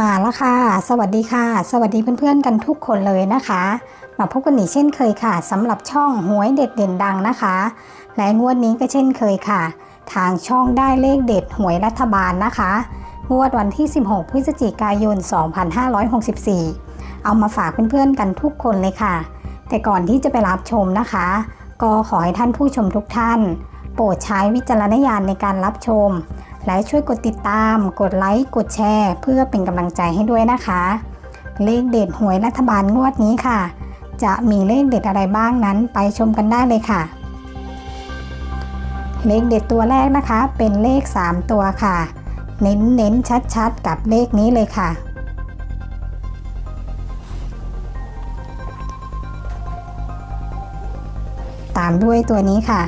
มาแล้วค่ะ สวัสดีค่ะ สวัสดีเพื่อนๆกันทุกคนเลยนะคะ มาพบกันอีกเช่นเคยค่ะสำหรับช่องหวยเด็ดเด่นดังนะคะ และงวดนี้ก็เช่นเคยค่ะ ทางช่องได้เลขเด็ดหวยรัฐบาลนะคะ งวดวันที่ 16 พฤศจิกายน 2564 เอามาฝากเพื่อนๆกันทุกคนเลยค่ะ แต่ก่อนที่จะไปรับชมนะคะ ก็ขอให้ท่านผู้ชมทุกท่าน โปรดใช้วิจารณญาณในการรับชม และช่วยกดติดตาม กดไลค์ กดแชร์ เพื่อเป็นกำลังใจให้ด้วยนะคะ เลขเด็ดหวยรัฐบาลงวดนี้ค่ะ จะมีเลขเด็ดอะไรบ้างนั้นไปชมกันได้เลยค่ะ เลขเด็ดตัวแรกนะคะ เป็นเลข 3 ตัวค่ะ เน้นเน้นชัดชัดๆกับเลขนี้เลยค่ะตามด้วยตัวนี้ค่ะ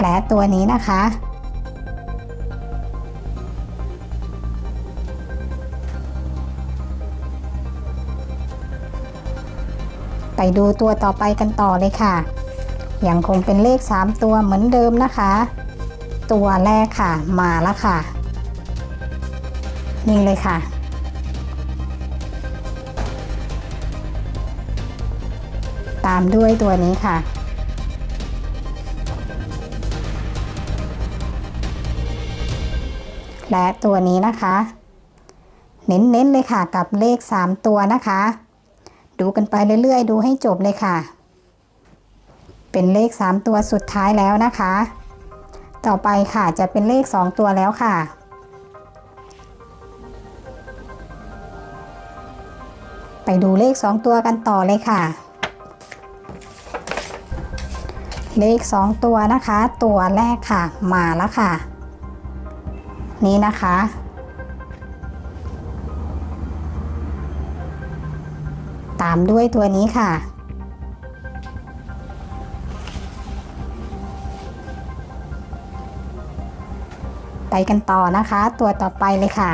และตัวนี้นะคะ ไปดูตัวต่อไปกันต่อเลยค่ะยังคงเป็นเลข 3 ตัวเหมือนเดิมนะคะ ตัวแรกค่ะมาแล้วค่ะ นี่เลยค่ะ ตามด้วยตัวนี้ค่ะ และตัวนี้นะคะ เน้นๆเลยค่ะกับเลข 3 ตัวนะคะ ดูกันไปเรื่อยๆ ดูให้จบเลยค่ะ เป็นเลข 3 ตัวสุดท้ายแล้วนะคะ ต่อไปค่ะจะเป็นเลข 2 ตัวแล้วค่ะไปดูเลข 2 ตัวกันต่อเลยค่ะ เลข 2 ตัวนะคะ ตัวแรกค่ะ มาแล้วค่ะ นี้นะคะ ตามด้วยตัวนี้ค่ะ ไปกันต่อนะคะ ตัวต่อไปเลยค่ะ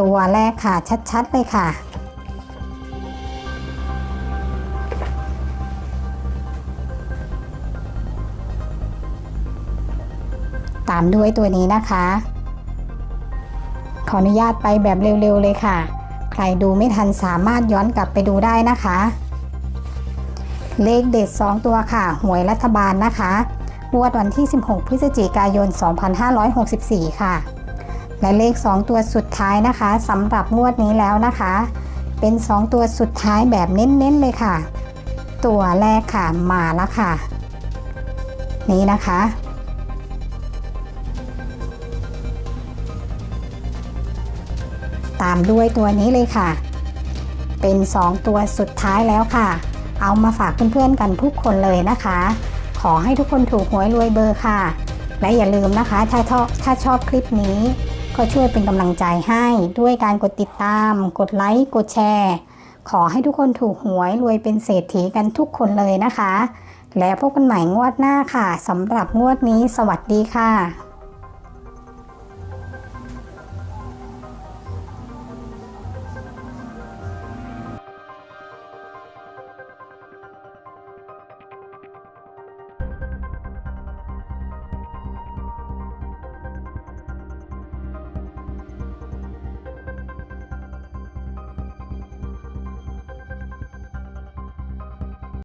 ตัวแรกค่ะชัดๆเลยค่ะ ตามด้วยตัวนี้นะคะ ขออนุญาตไปแบบเร็วๆเลยค่ะ ใครดูไม่ทันสามารถย้อนกลับไปดูได้นะคะ เลขเด็ด 2 ตัวค่ะ หวยรัฐบาลนะคะงวดวันที่ 16 พฤศจิกายน 2564 ค่ะ และเลข 2 ตัวสุดท้ายนะคะสำหรับงวดนี้แล้วนะคะ เป็น 2 ตัวสุดท้ายแบบเน้นๆเลยค่ะ ตัวแรกค่ะมาแล้วค่ะ นี้นะคะ ตามด้วยตัวนี้เลยค่ะ เป็น 2 ตัวสุดท้ายแล้วค่ะ เอามาฝากเพื่อนๆกันทุกคนเลยนะคะ ขอให้ทุกคนถูกหวยรวยเบอร์ค่ะ และอย่าลืมนะคะถ้าชอบถ้าชอบคลิปนี้ ก็ช่วยเป็นกำลังใจให้ด้วยการกดติดตาม กดไลค์กดแชร์ ขอให้ทุกคนถูกหวยรวยเป็นเศรษฐีกันทุกคนเลยนะคะ แล้วพบกันใหม่งวดหน้าค่ะสำหรับงวดนี้ สวัสดีค่ะ